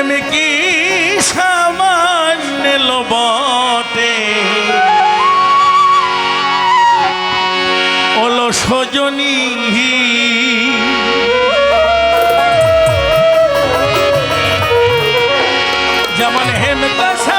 প্রেম কি সামান্য বটে ওলো সজনী যেমন হেন দশা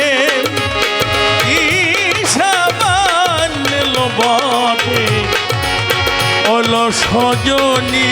বটে। অল সজনী।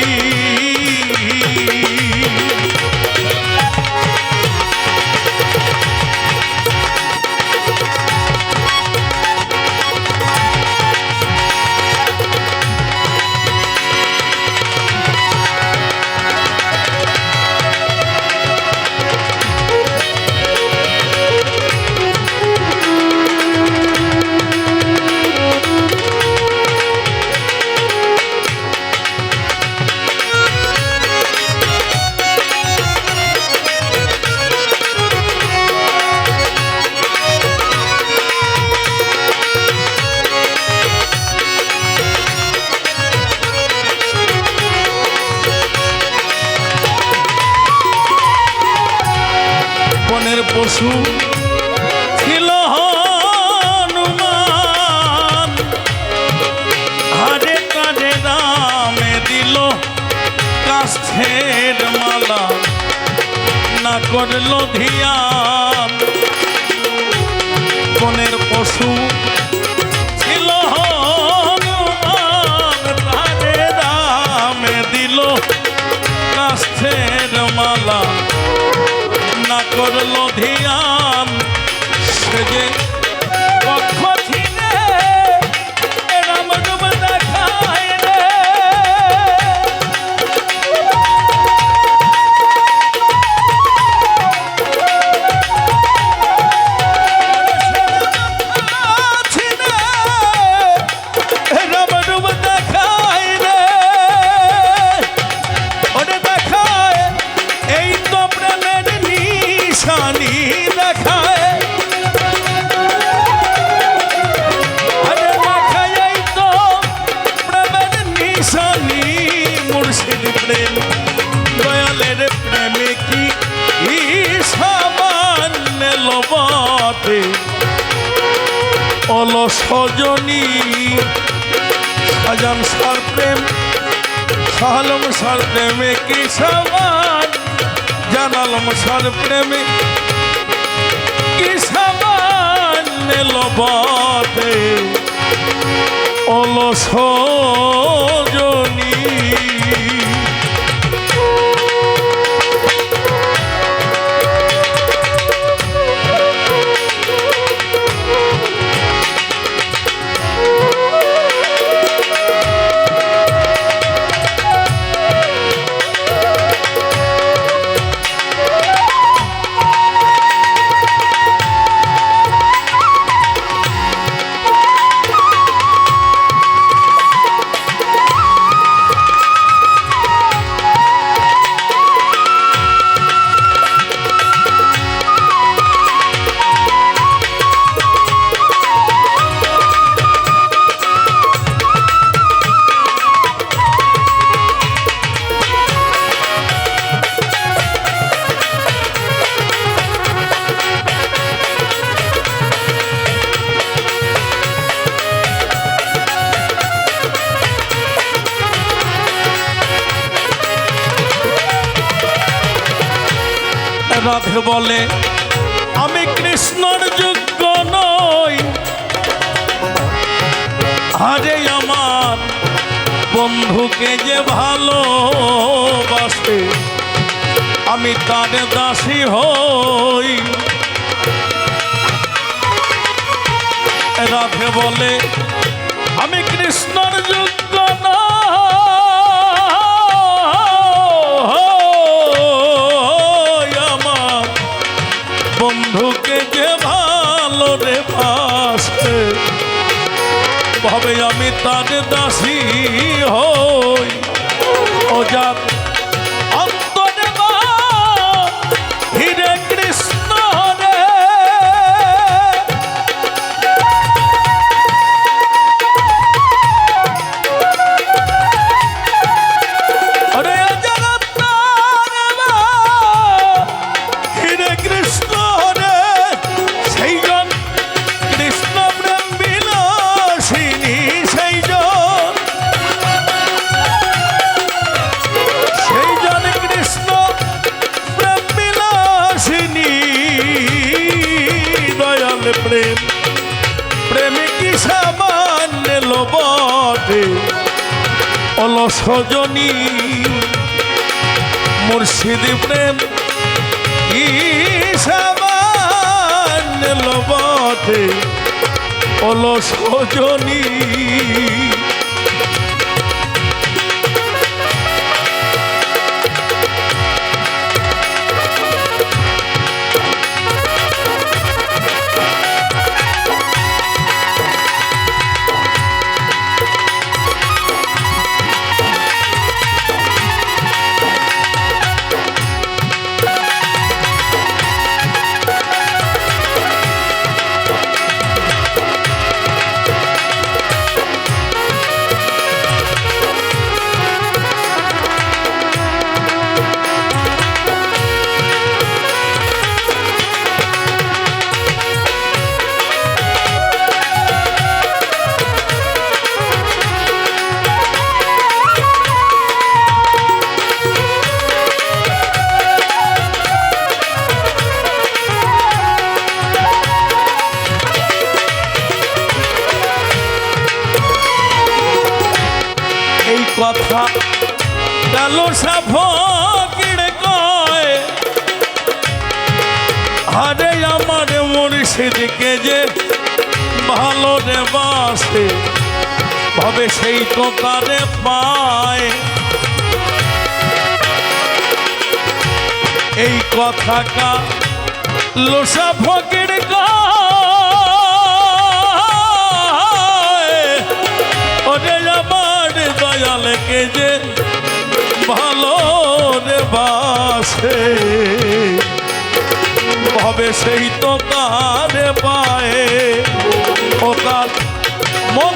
পশু ছিল হনুমান। হারে কাজে দামে দিল কাষ্ঠের মালা না করল ধিয়ান। বনের পশু করল ধিয়ান সজনী। সাজান সার প্রেম, সালম সার প্রেমে কি সমান জানালম সার প্রেমে কি নেল লবতে অলস রাধে বলে, আমি কৃষ্ণর যোগ্য নই। আরে আমার বন্ধুকে যে ভালোবাসে, আমি তার দাসী হই। রাধে বলে, আমি কৃষ্ণর যোগ্য নই। রে পাশে ভাবে আমি তার দাসী হই। ও যাক লোবটে অলসজনী মুর্শিদ প্রেম ইসবান লোবটে অলসজনী কথা। গেল সাফকির কয়, আরে আমার যে ভালো রে বাসে, ভাবে সেই তো তারে পায়। এই কথা কা লোসা ফকির কয় বাসে হবে সেই তো কারে পায়ে ও কাল মন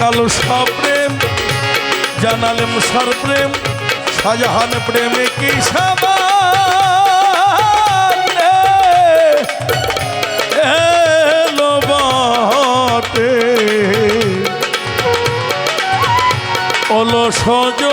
কালো প্রেম জানালেম সর প্রেম শাহজাহান প্রেমে কি এলো সজ